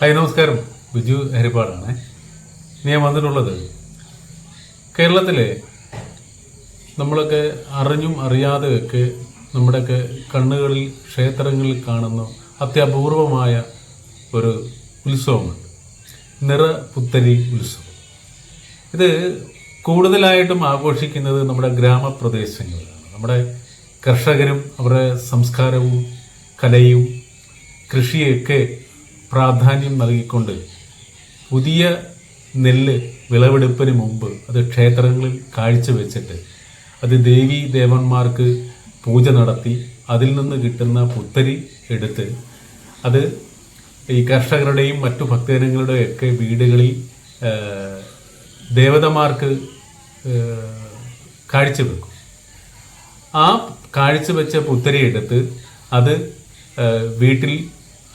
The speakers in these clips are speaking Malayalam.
ഹായ് നമസ്കാരം. ബിജു ഹരിപ്പാടാണ്. ഞാൻ വന്നിട്ടുള്ളത് കേരളത്തിലെ നമ്മളൊക്കെ അറിഞ്ഞും അറിയാതെയൊക്കെ നമ്മുടെയൊക്കെ കണ്ണുകളിൽ ക്ഷേത്രങ്ങളിൽ കാണുന്ന അത്യപൂർവമായ ഒരു ഉത്സവമാണ്. നിറ പുത്തരി ഉത്സവം. ഇത് കൂടുതലായിട്ടും ആഘോഷിക്കുന്നത് നമ്മുടെ ഗ്രാമപ്രദേശങ്ങളിലാണ്. നമ്മുടെ കർഷകരും അവരുടെ സംസ്കാരവും കലയും കൃഷിയൊക്കെ പ്രാധാന്യം നൽകിക്കൊണ്ട് പുതിയ നെല്ല് വിളവെടുപ്പിന് മുമ്പ് അത് ക്ഷേത്രങ്ങളിൽ കാഴ്ചവെച്ചിട്ട് അത് ദേവി ദേവന്മാർക്ക് പൂജ നടത്തി അതിൽ നിന്ന് കിട്ടുന്ന പുത്തരി എടുത്ത് അത് ഈ കർഷകരുടെയും മറ്റു ഭക്തജനങ്ങളുടെയും ഒക്കെ വീടുകളിൽ ദേവതമാർക്ക് കാഴ്ചവെക്കും. ആ കാഴ്ചവെച്ച പുത്തരി എടുത്ത് അത് വീട്ടിൽ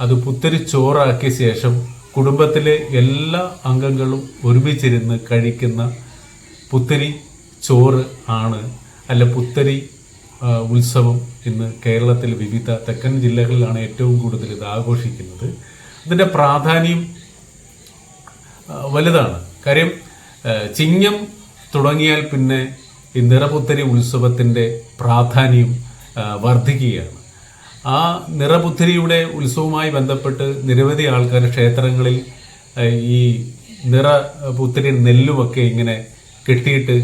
അത് പുത്തരി ചോറാക്കിയ ശേഷം കുടുംബത്തിലെ എല്ലാ അംഗങ്ങളും ഒരുമിച്ചിരുന്ന് കഴിക്കുന്ന പുത്തരി ചോറ് ആണ് അല്ല പുത്തരി ഉത്സവം ഇന്ന് കേരളത്തിൽ വിവിധ തെക്കൻ ജില്ലകളിലാണ് ഏറ്റവും കൂടുതൽ ഇത് ആഘോഷിക്കുന്നത്. ഇതിന്റെ പ്രാധാന്യം വലുതാണ്. കാര്യം ചിങ്ങം തുടങ്ങിയാൽ പിന്നെ ഈ നിറപുത്തരി ഉത്സവത്തിന്റെ പ്രാധാന്യം വർദ്ധിക്കുകയാണ്. ആ നിറപുത്തരിയുടെ ഉത്സവവുമായി ബന്ധപ്പെട്ട് നിരവധി ആൾക്കാർ ക്ഷേത്രങ്ങളിൽ ഈ നിറ പുത്തിരി നെല്ലുമൊക്കെ ഇങ്ങനെ കെട്ടിയിട്ട്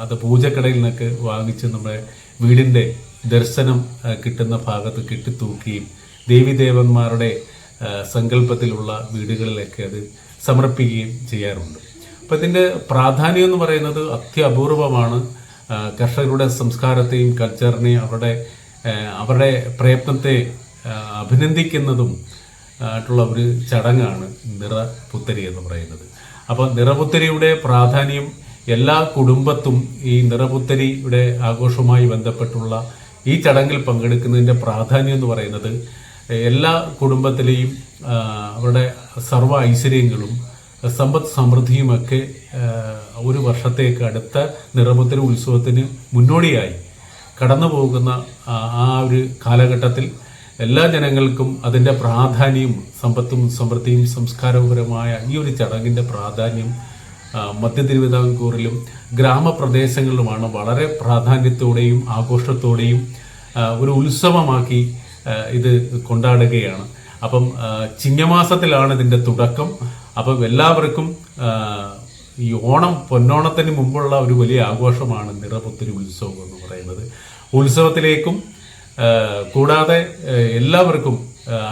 അത് പൂജക്കടയിൽ നിന്നൊക്കെ വാങ്ങിച്ച് നമ്മുടെ വീടിന്റെ ദർശനം കിട്ടുന്ന ഭാഗത്ത് കെട്ടിത്തൂക്കുകയും ദേവിദേവന്മാരുടെ സങ്കല്പത്തിലുള്ള വീടുകളിലൊക്കെ അത് സമർപ്പിക്കുകയും ചെയ്യാറുണ്ട്. അപ്പം ഇതിന്റെ പ്രാധാന്യം എന്ന് പറയുന്നത് അത്യപൂർവമാണ് കർഷകരുടെ സംസ്കാരത്തെയും കൾച്ചറിനെയും അവരുടെ അവരുടെ പ്രയത്നത്തെ അഭിനന്ദിക്കുന്നതും ആയിട്ടുള്ള ഒരു ചടങ്ങാണ് നിറ പുത്തരി എന്ന് പറയുന്നത്. അപ്പോൾ നിറപുത്തരിയുടെ പ്രാധാന്യം എല്ലാ കുടുംബത്തും ഈ നിറപുത്തരിയുടെ ആഘോഷവുമായി ബന്ധപ്പെട്ടുള്ള ഈ ചടങ്ങിൽ പങ്കെടുക്കുന്നതിന്റെ പ്രാധാന്യം എന്ന് പറയുന്നത് എല്ലാ കുടുംബത്തിലെയും അവരുടെ സർവ ഐശ്വര്യങ്ങളും സമ്പദ് സമൃദ്ധിയുമൊക്കെ ഒരു വർഷത്തേക്ക് അടുത്ത നിറപുത്തരി ഉത്സവത്തിന് മുന്നോടിയായി കടന്നു പോകുന്ന ആ ഒരു കാലഘട്ടത്തിൽ എല്ലാ ജനങ്ങൾക്കും അതിന്റെ പ്രാധാന്യവും സമ്പത്തും സമൃദ്ധിയും സംസ്കാരപരമായ ഈ ഒരു ചടങ്ങിന്റെ പ്രാധാന്യം മധ്യ തിരുവിതാംകൂറിലും ഗ്രാമപ്രദേശങ്ങളിലുമാണ് വളരെ പ്രാധാന്യത്തോടെയും ആഘോഷത്തോടെയും ഒരു ഉത്സവമാക്കി ഇത് കൊണ്ടാടുകയാണ്. അപ്പം ചിങ്ങമാസത്തിലാണ് ഇതിന്റെ തുടക്കം. അപ്പം എല്ലാവർക്കും ഈ ഓണം പൊന്നോണത്തിന് മുമ്പുള്ള ഒരു വലിയ ആഘോഷമാണ് നിറപുത്തിരി ഉത്സവം എന്ന് പറയുന്നത്. ഉത്സവത്തിലേക്കും കൂടാതെ എല്ലാവർക്കും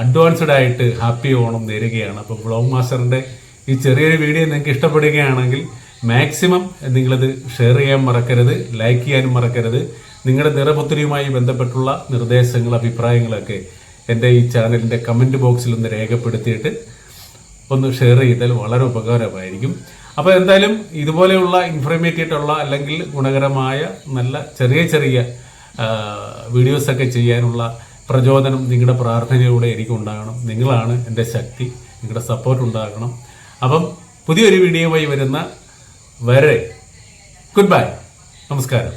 അഡ്വാൻസ്ഡ് ആയിട്ട് ഹാപ്പി ഓണം നേരുകയാണ്. അപ്പം ബ്ലോഗ് മാസ്റ്ററിന്റെ ഈ ചെറിയൊരു വീഡിയോ നിങ്ങൾക്ക് ഇഷ്ടപ്പെടുകയാണെങ്കിൽ മാക്സിമം നിങ്ങളത് ഷെയർ ചെയ്യാൻ മറക്കരുത് ലൈക്ക് ചെയ്യാനും മറക്കരുത്. നിങ്ങളുടെ നിറപുത്തരിയുമായി ബന്ധപ്പെട്ടുള്ള നിർദ്ദേശങ്ങൾ അഭിപ്രായങ്ങളൊക്കെ എന്റെ ഈ ചാനലിന്റെ കമന്റ് ബോക്സിൽ ഒന്ന് രേഖപ്പെടുത്തിയിട്ട് ഒന്ന് ഷെയർ ചെയ്താൽ വളരെ ഉപകാരമായിരിക്കും. അപ്പോൾ എന്തായാലും ഇതുപോലെയുള്ള ഇൻഫർമേറ്റീവായിട്ടുള്ള അല്ലെങ്കിൽ ഗുണകരമായ നല്ല ചെറിയ ചെറിയ വീഡിയോസൊക്കെ ചെയ്യാനുള്ള പ്രചോദനം നിങ്ങളുടെ പ്രാർത്ഥനയിലൂടെ എനിക്ക് ഉണ്ടാകണം. നിങ്ങളാണ് എന്റെ ശക്തി. നിങ്ങളുടെ സപ്പോർട്ട് ഉണ്ടാകണം. അപ്പം പുതിയൊരു വീഡിയോയുമായി വരുന്ന വരെ ഗുഡ് ബൈ നമസ്കാരം.